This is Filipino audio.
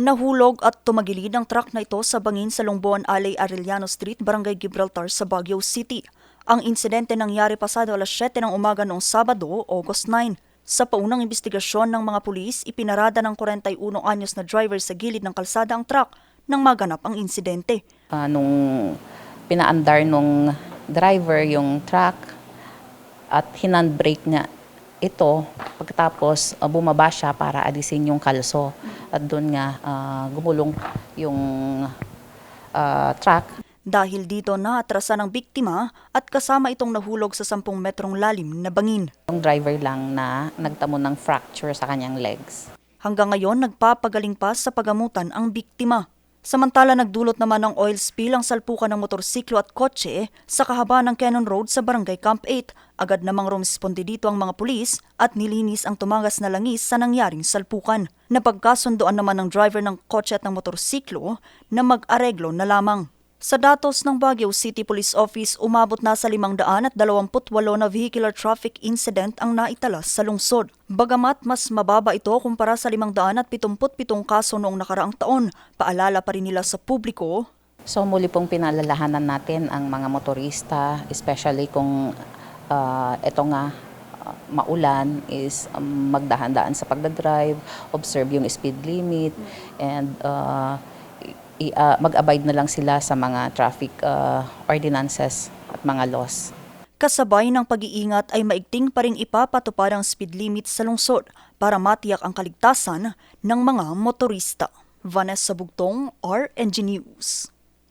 Nahulog at tumagilid ang truck na ito sa bangin sa Longboan Alley, Arellano Street, Barangay Gibraltar sa Baguio City. Ang insidente nangyari pasado alas 7 ng umaga noong Sabado, August 9. Sa paunang investigasyon ng mga pulis, ipinarada ng 41 anyos na driver sa gilid ng kalsada ang truck nang maganap ang insidente. Ah, nung pinaandar nung driver yung truck at hinandbrake niya ito, pagkatapos ah, bumaba siya para alisin yung kalso. At doon nga ah, gumulong yung ah, truck. Dahil dito naatrasan ang biktima at kasama itong nahulog sa 10 metrong lalim na bangin. Yung driver lang na nagtamo ng fracture sa kanyang legs. Hanggang ngayon, nagpapagaling pa sa pagamutan ang biktima. Samantala, nagdulot naman ng oil spill ang salpukan ng motorsiklo at kotse sa kahabaan ng Cannon Road sa Barangay Camp 8. Agad namang rumisponde dito ang mga pulis at nilinis ang tumagas na langis sa nangyaring salpukan. Napagkasundoan naman ng driver ng kotse at ng motorsiklo na mag-areglo na lamang. Sa datos ng Baguio City Police Office, umabot na sa 528 na vehicular traffic incident ang naitalas sa lungsod. Bagamat mas mababa ito kumpara sa 577 kaso noong nakaraang taon, paalala pa rin nila sa publiko So muli pong pinalalahanan natin ang mga motorista, especially kung ah, ito nga ah, maulan is um, magdahan-daan sa pagdadrive, observe yung speed limit, and ah, ah, mag-abide na lang sila sa mga traffic ah, ordinances at mga laws. Kasabay ng pag-iingat ay maigting pa rin ipapatupad ang speed limit sa lungsod para matiyak ang kaligtasan ng mga motorista. Vanessa Bugtong, RNG News.